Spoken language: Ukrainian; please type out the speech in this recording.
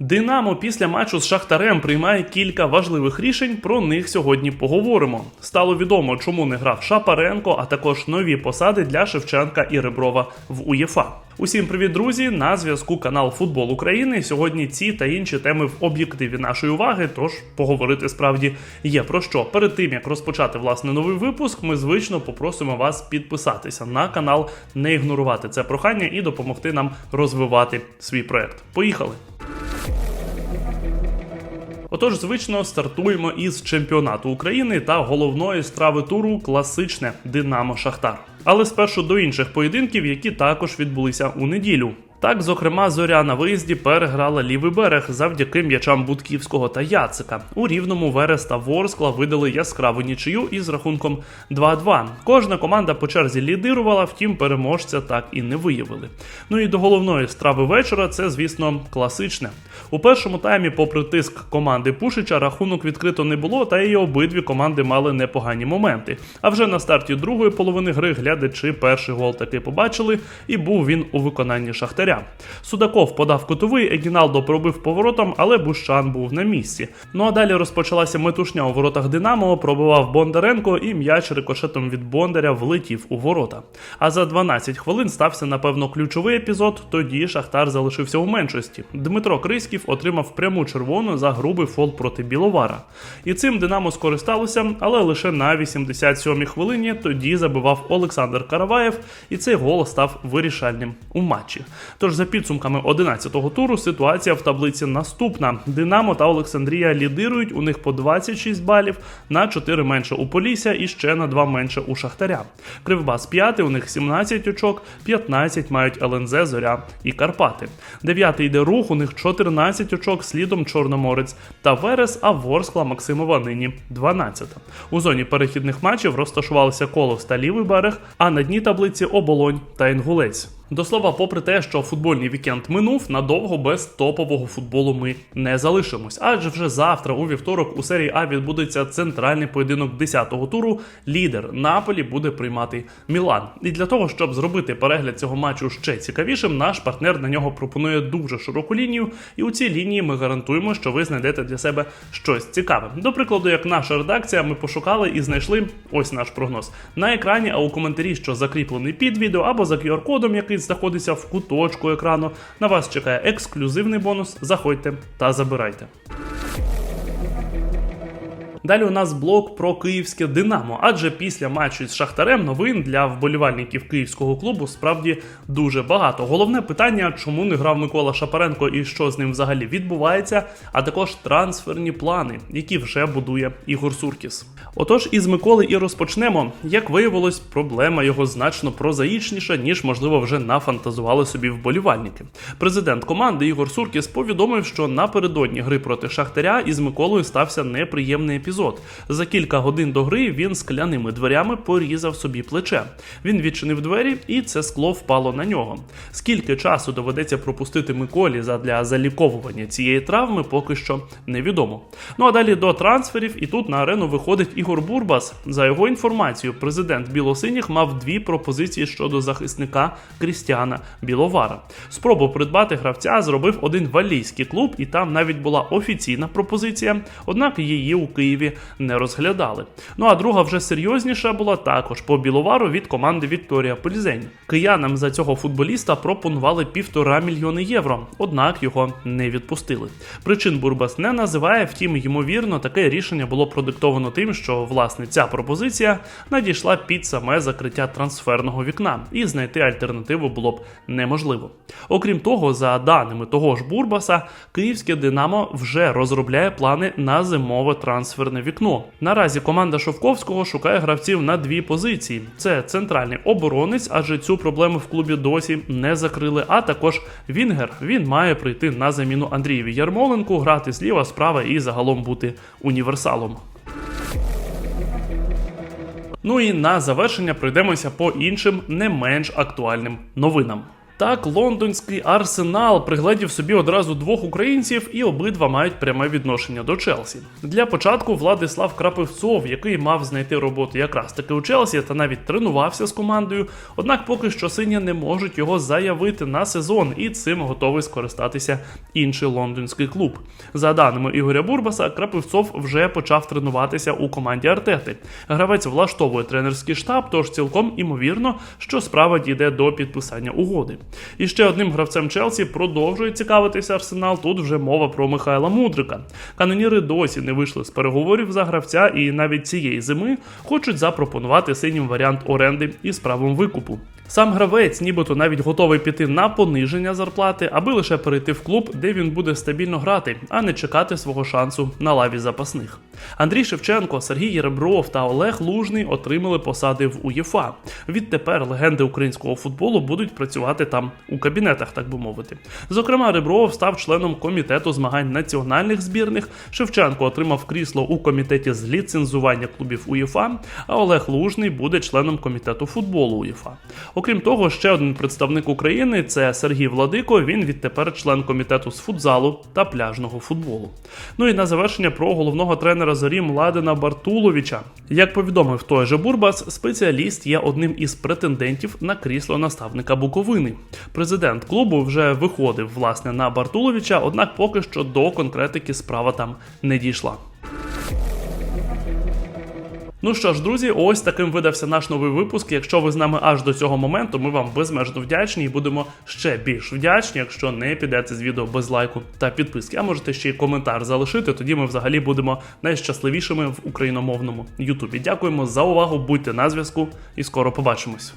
Динамо після матчу з Шахтарем приймає кілька важливих рішень. Про них сьогодні поговоримо. Стало відомо, чому не грав Шапаренко, а також нові посади для Шевченка і Реброва в УЄФА. Усім привіт, друзі! На зв'язку канал Футбол України. Сьогодні ці та інші теми в об'єктиві нашої уваги. Тож поговорити справді є про що. Перед тим як розпочати власне новий випуск, ми звично попросимо вас підписатися на канал, не ігнорувати це прохання і допомогти нам розвивати свій проект. Поїхали! Отож, звично стартуємо із чемпіонату України та головної страви туру класичне Динамо Шахтар. Але спершу до інших поєдинків, які також відбулися у неділю. Так, зокрема, зоря на виїзді переграла лівий берег завдяки м'ячам Будківського та Яцика. У рівному Верес Ворскла видали яскраву нічию із рахунком 2-2. Кожна команда по черзі лідирувала, втім переможця так і не виявили. Ну і до головної страви вечора це, звісно, класичне. У першому таймі, попри тиск команди Пушича, рахунок відкрито не було, та і обидві команди мали непогані моменти. А вже на старті другої половини гри глядачі перший гол таки побачили, і був він у виконанні Шахтаря. Судаков подав кутовий, Егіналдо пробив поворотом, але Бущан був на місці. Ну а далі розпочалася метушня у воротах Динамо, пробивав Бондаренко, і м'яч рикошетом від Бондаря влетів у ворота. А за 12 хвилин стався, напевно, ключовий епізод. Тоді Шахтар залишився у меншості. Дмитро Криськів отримав пряму червону за грубий фол проти Біловара. І цим Динамо скористалося, але лише на 87-й хвилині тоді забивав Олександр Караваєв, і цей гол став вирішальним у матчі. Тож за підсумками 11-го туру ситуація в таблиці наступна: Динамо та Олександрія лідирують, у них по 26 балів, на 4 менше у Полісся і ще на 2 менше у Шахтаря. Кривбас 5, у них 17 очок, 15 мають ЛНЗ, Зоря і Карпати. Дев'ятий йде рух, у них 14 очок, слідом Чорноморець та Верес, а Ворскла Максимова нині 12. У зоні перехідних матчів розташувалися Колос та Лівий берег, а на дні таблиці Оболонь та Інгулець. До слова, попри те, що футбольний вікенд минув, надовго без топового футболу ми не залишимось. Адже вже завтра, у вівторок, у серії А відбудеться центральний поєдинок 10-го туру. Лідер Наполі буде приймати Мілан. І для того, щоб зробити перегляд цього матчу ще цікавішим, наш партнер на нього пропонує дуже широку лінію. І у цій лінії ми гарантуємо, що ви знайдете для себе щось цікаве. До прикладу, як наша редакція, ми пошукали і знайшли ось наш прогноз на екрані, а у коментарі, що закріплений під відео або за QR-кодом, який знаходиться в куточку екрану. На вас чекає ексклюзивний бонус. Заходьте та забирайте. Далі у нас блок про київське Динамо, адже після матчу з Шахтарем новин для вболівальників київського клубу справді дуже багато. Головне питання, чому не грав Микола Шапаренко і що з ним взагалі відбувається, а також трансферні плани, які вже будує Ігор Суркіс. Отож, із Миколи і розпочнемо. Як виявилось, проблема його значно прозаїчніша, ніж можливо вже нафантазували собі вболівальники. Президент команди Ігор Суркіс повідомив, що напередодні гри проти Шахтаря із Миколою стався неприємний епізод. За кілька годин до гри він скляними дверями порізав собі плече. Він відчинив двері, і це скло впало на нього. Скільки часу доведеться пропустити Миколі задля заліковування цієї травми, поки що невідомо. Ну а далі до трансферів, і тут на арену виходить Ігор Бурбас. За його інформацією, президент Білосиніх мав дві пропозиції щодо захисника Крістіана Біловара. Спробу придбати гравця зробив один валійський клуб, і там навіть була офіційна пропозиція, однак її у Києві не розглядали. Ну а друга вже серйозніша була також по біловару від команди Вікторія Пельзень. Киянам за цього футболіста пропонували півтора мільйони євро, однак його не відпустили. Причин Бурбас не називає, втім, ймовірно, таке рішення було продиктовано тим, що власне ця пропозиція надійшла під саме закриття трансферного вікна, і знайти альтернативу було б неможливо. Окрім того, за даними того ж Бурбаса, київське Динамо вже розробляє плани на зимове трансферне вікно. Наразі команда Шовковського шукає гравців на дві позиції: це центральний оборонець, адже цю проблему в клубі досі не закрили. А також Вінгер. Він має прийти на заміну Андрієві Ярмоленку, грати зліва, справа і загалом бути універсалом. Ну і на завершення пройдемося по іншим не менш актуальним новинам. Так, лондонський арсенал пригледів собі одразу двох українців, і обидва мають пряме відношення до Челсі. Для початку Владислав Крапивцов, який мав знайти роботу якраз таки у Челсі та навіть тренувався з командою. Однак поки що сині не можуть його заявити на сезон, і цим готовий скористатися інший лондонський клуб. За даними Ігоря Бурбаса, Крапивцов вже почав тренуватися у команді Артети. Гравець влаштовує тренерський штаб, тож цілком імовірно, що справа дійде до підписання угоди. І ще одним гравцем Челсі продовжує цікавитися Арсенал. Тут вже мова про Михайла Мудрика. Каноніри досі не вийшли з переговорів за гравця, і навіть цієї зими хочуть запропонувати синім варіант оренди із правом викупу. Сам гравець, нібито навіть готовий піти на пониження зарплати, аби лише перейти в клуб, де він буде стабільно грати, а не чекати свого шансу на лаві запасних. Андрій Шевченко, Сергій Єребров та Олег Лужний отримали посади в УЄФА. Відтепер легенди українського футболу будуть працювати там у кабінетах, так би мовити. Зокрема, Ребров став членом комітету змагань національних збірних. Шевченко отримав крісло у комітеті з ліцензування клубів УЄФА, а Олег Лужний буде членом комітету футболу УЄФА. Окрім того, ще один представник України це Сергій Владико. Він відтепер член комітету з футзалу та пляжного футболу. Ну і на завершення про головного тренера зорі Младена Бартуловича. Як повідомив той же Бурбас, спеціаліст є одним із претендентів на крісло наставника Буковини. Президент клубу вже виходив власне на Бартуловича, однак поки що до конкретики справа там не дійшла. Ну що ж, друзі, ось таким видався наш новий випуск. Якщо ви з нами аж до цього моменту, ми вам безмежно вдячні і будемо ще більш вдячні, якщо не підете з відео без лайку та підписки. А можете ще й коментар залишити. Тоді ми взагалі будемо найщасливішими в україномовному Ютубі. Дякуємо за увагу, будьте на зв'язку і скоро побачимось.